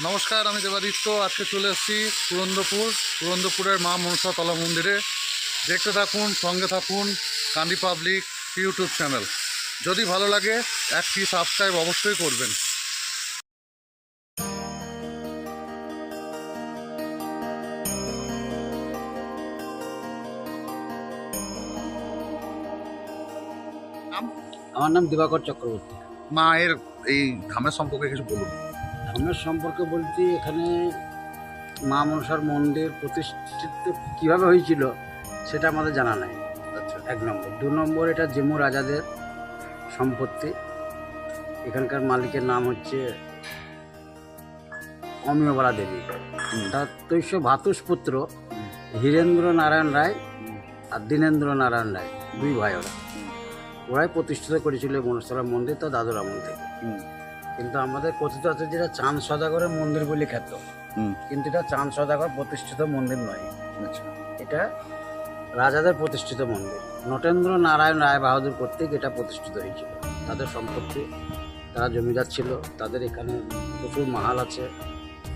নমস্কার আমি দেবাদিত্য। আজকে চলে এসেছি পুরন্দপুর। পুরন্দপুরের মা মনসা তলা মন্দিরে। দেখতে থাকুন সঙ্গে থাকুন কান্দি পাবলিক ইউটিউব চ্যানেল। যদি ভালো লাগে একটি সাবস্ক্রাইব অবশ্যই করবেন। আমার নাম দিবাকর চক্রবর্তী। মায়ের এই ধামের সম্পর্কে কিছু বলুন। ধর্মের সম্পর্কে বলতে এখানে মা মনসার মন্দির প্রতিষ্ঠিত কীভাবে হয়েছিল সেটা আমাদের জানা নাই। আচ্ছা। এক নম্বর। দু নম্বর এটা জেমু রাজাদের সম্পত্তি। এখানকার মালিকের নাম হচ্ছে অমিয়বালা দেবী। তার তৈশ ভাতুষপুত্র হীরেন্দ্র নারায়ণ রায় আর দীনেন্দ্র নারায়ণ রায়। দুই ভাই ওরা। ওরাই প্রতিষ্ঠিত করেছিল মনস্তলা মন্দির তো দাদুর আমল থেকে। কিন্তু আমাদের কথিত আছে যেটা চাঁদ সদাগরের মন্দির বলে খ্যাত। কিন্তু এটা চাঁদ সদাগর প্রতিষ্ঠিত মন্দির নয়। আচ্ছা। এটা রাজাদের প্রতিষ্ঠিত মন্দির। নটেন্দ্র নারায়ণ রায় বাহাদুর কর্তৃক এটা প্রতিষ্ঠিত হয়েছিল। তাদের সম্পত্তি তারা জমিদার ছিল তাদের এখানে প্রচুর মাহাল আছে।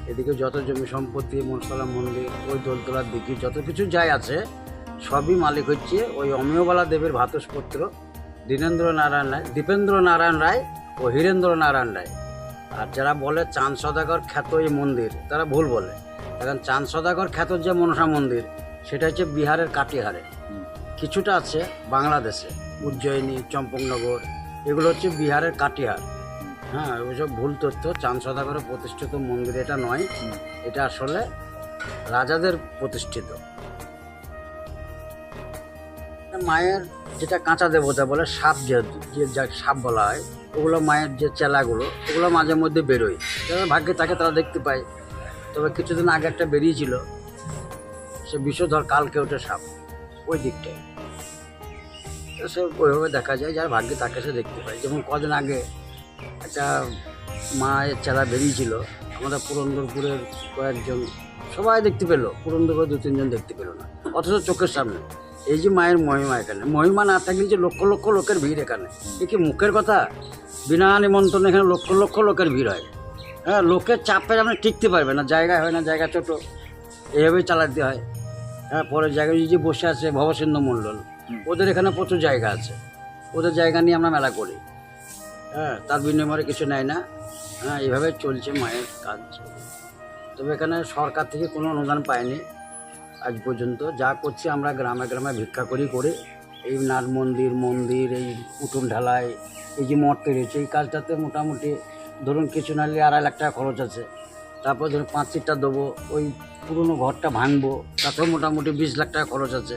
এদিকে যত জমি সম্পত্তি মনসালা মন্দির ওই দোলতলার দিকে যত কিছু যাই আছে সবই মালিক হচ্ছে ওই অমিয়বালা দেবের ভাতসপুত্র দীনেন্দ্র নারায়ণ রায় দীপেন্দ্র নারায়ণ রায় ও হীরেন্দ্র নারায়ণ রায়। আর যারা বলে চাঁদ সদাগর খ্যাত এই মন্দির তারা ভুল বলে। এখন চাঁদ সদাগর খ্যাত যে মনসা মন্দির সেটা হচ্ছে বিহারের কাটিহারে। কিছুটা আছে বাংলাদেশে উজ্জয়িনী চম্পকনগর এগুলো হচ্ছে বিহারের কাটিহার। হ্যাঁ ওইসব ভুল তথ্য চাঁদ সদাগরের প্রতিষ্ঠিত মন্দির এটা নয়। এটা আসলে রাজাদের প্রতিষ্ঠিত। মায়ের যেটা কাঁচা দেবতা বলে সাপ যে যে সাপ বলা হয়, ওগুলো মায়ের যে চেলাগুলো, ওগুলো মাঝে মধ্যে বেরোয়। ভাগ্যে তাকে তারা দেখতে পায়। তবে কিছুদিন আগে একটা বেরিয়েছিল, সে বিষধর কালকে ওঠে সাপ, ওই দিকটায়। সে ওইভাবে দেখা যায় যার ভাগ্যে তাকে সে দেখতে পায়। যেমন কদিন আগে একটা মায়ের চেলা বেরিয়েছিল, আমাদের পুরন্দরপুরের কয়েকজন, সবাই দেখতে পেল পুরন্দরপুরে দু তিনজন দেখতে পেল না, অথচ চোখের সামনে। এই যে মায়ের মহিমা এখানে। মহিমা না থাকলে যে লক্ষ লক্ষ লোকের ভিড় এখানে। এ কি মুখের কথা? বিনা নিমন্ত্রণে এখানে লক্ষ লক্ষ লোকের ভিড় হয়। হ্যাঁ লোকের চাপে আপনি টিকতে পারবে না। জায়গা হয় না জায়গা ছোটো। এইভাবেই চালাতে হয়। হ্যাঁ পরের জায়গায় যে বসে আছে ভবসিন্ধু মণ্ডল ওদের এখানে প্রচুর জায়গা আছে। ওদের জায়গা নিয়ে আমরা মেলা করি। হ্যাঁ তার বিনিময়ে কিছু নেয় না। হ্যাঁ এইভাবে চলছে মায়ের কাজ। তবে এখানে সরকার থেকে কোনো অনুদান পায়নি। আজ পর্যন্ত। যা করছি আমরা গ্রামে গ্রামে ভিক্ষা করি করে। এই নাট মন্দির মন্দির এই উঠোন ঢালাই এই যে মঠ তৈরি এই কাজটাতে মোটামুটি ধরুন কিছু নাহলে আড়াই লাখ টাকা খরচ আছে। তারপর ধরুন পাঁচ সিটটা দেবো ওই পুরনো ঘরটা ভাঙবো তাতেও মোটামুটি বিশ লাখ টাকা খরচ আছে।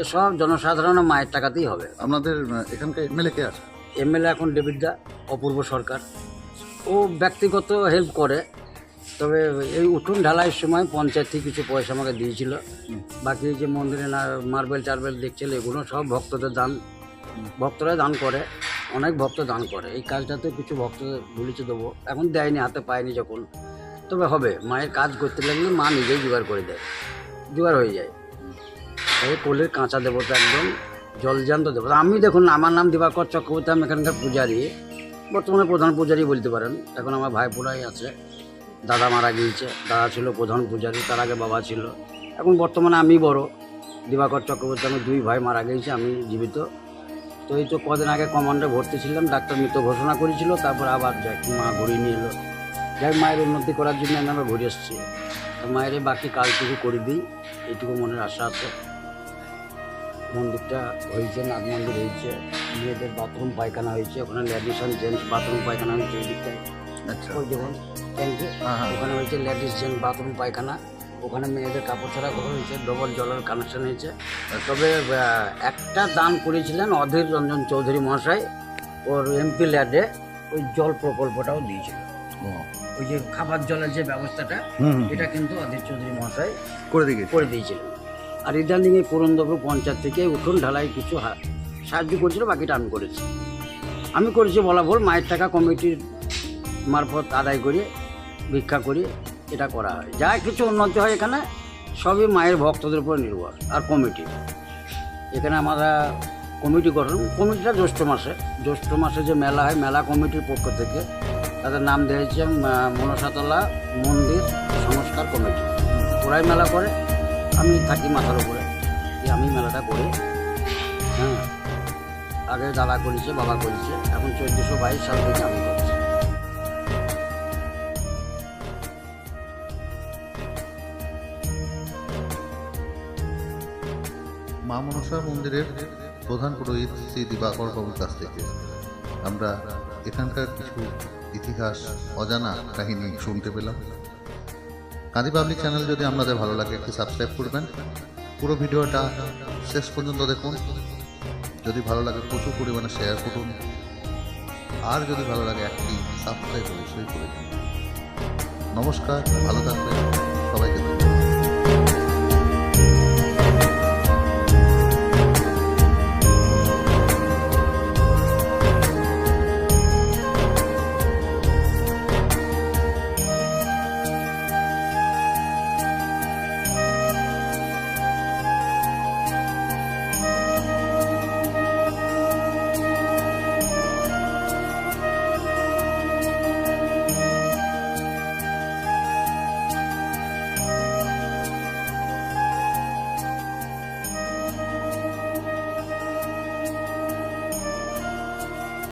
এ সব জনসাধারণের মায়ের টাকাতেই হবে। আপনাদের এখানকার এমএলএ কে আছে? এমএলএ এখন ডেভিড দা অপূর্ব সরকার। ও ব্যক্তিগত হেল্প করে। তবে এই উঠুন ঢালাইয়ের সময় পঞ্চায়েত থেকে কিছু পয়সা আমাকে দিয়েছিল। বাকি যে মন্দিরে না মার্বেল টার্বেল দেখছিল এগুলো সব ভক্তদের দান। ভক্তরা দান করে, অনেক ভক্ত দান করে। এই কাজটাতে কিছু ভক্তদের বলেছে দেবো। এখন দেয়নি, হাতে পায়নি যখন। তবে হবে, মায়ের কাজ করতে লাগলে মা নিজেই জোগাড় করে দেয়। জোগাড় হয়ে যায়। এই কোলের কাঁচা দেবতা একদম, জলজান্ত দেবতা। আমি দেখুন, আমার নাম দিবাকর চক্রবর্তী, আমি এখানকার পূজারি। বর্তমানে প্রধান পূজারি বলতে পারেন। এখন আমার ভাইপোরাই আছে। দাদা মারা গিয়েছে। দাদা ছিল প্রধান পূজারি, তার আগে বাবা ছিল। এখন বর্তমানে আমি বড়। দিবাকর চক্রবর্তী আমি দুই ভাই মারা গিয়েছে, আমি জীবিত। তো এই তো কদিন আগে কমান্ডে ভর্তি ছিলাম, ডাক্তার মৃত ঘোষণা করেছিল, তারপর আবার যাই মা ঘুরিয়ে নিয়ে এলো। যাই মায়ের উন্নতি করার জন্য আমি আবার ঘুরে এসেছি। তো মায়ের বাকি কাজটুকু করে দিই, এইটুকু মনের আশা আছে। মন্দিরটা হয়েছে, নাগ মন্দির হয়েছে, মেয়েদের বাথরুম পায়খানা হয়েছে, ওখানে লেডিস অ্যান্ড জেন্টস বাথরুম পায়খানা হয়েছে এই দিকটায়। ওই যেমন ট্যাঙ্কে হ্যাঁ ওখানে হয়েছে লেডিস জেন্টস বাথরুম পায়খানা। ওখানে মেয়েদের কাপড় ছাড়া ঘর হয়েছে ডবল জলের কানেকশন হয়েছে। তবে একটা দান করেছিলেন অধীর রঞ্জন চৌধুরী মহাশয় ওর এমপি ল্যাডে ওই জল প্রকল্পটাও দিয়েছিল। ওই যে খাবার জলের যে ব্যবস্থাটা এটা কিন্তু অধীর চৌধুরী মহাশয় করে দিয়ে করে দিয়েছিলেন আর ইদানিং এই পুরন্দপুর পঞ্চায়েত থেকে উঠোন ঢালাই কিছু সাহায্য করেছিল বাকিটা আমি করেছি। আমি করেছি বলা ভুল মায়ের টাকা কমিটির মারফত আদায় করে, ভিক্ষা করে, এটা করা হয়। যা কিছু উন্নতি হয় এখানে, সবই মায়ের ভক্তদের উপর নির্ভর আর কমিটি। এখানে আমরা কমিটি গঠন, কমিটিটা জ্যৈষ্ঠ মাসে। জ্যৈষ্ঠ মাসে যে মেলা হয়, মেলা কমিটির পক্ষ থেকে তাদের নাম দিয়েছে মনসাতলা মন্দির সংস্কার কমিটি। ওরাই মেলা করে, আমি থাকি মাথার উপরে। আমি মেলাটা করি। হ্যাঁ। আগে দাদা করেছে, বাবা করেছে। এখন চোদ্দোশো বাইশ সাল থেকে আমি করছি মা মনসা মন্দিরের প্রধান পুরোহিত শ্রী দিবাকর বাবুর কাছ থেকে। আমরা এখানকার কিছু ইতিহাস, অজানা কাহিনী শুনতে পেলাম। কাঁদি পাবলিক চ্যানেল যদি আপনাদের ভালো লাগে, একটু সাবস্ক্রাইব করবেন। পুরো ভিডিওটা শেষ পর্যন্ত দেখুন। যদি ভালো লাগে, প্রচুর পরিমাণে শেয়ার করুন। আর যদি ভালো লাগে, একটি সাবস্ক্রাইব অবশ্যই করে দিন। নমস্কার, ভালো থাকবেন। সবাইকে ধন্যবাদ।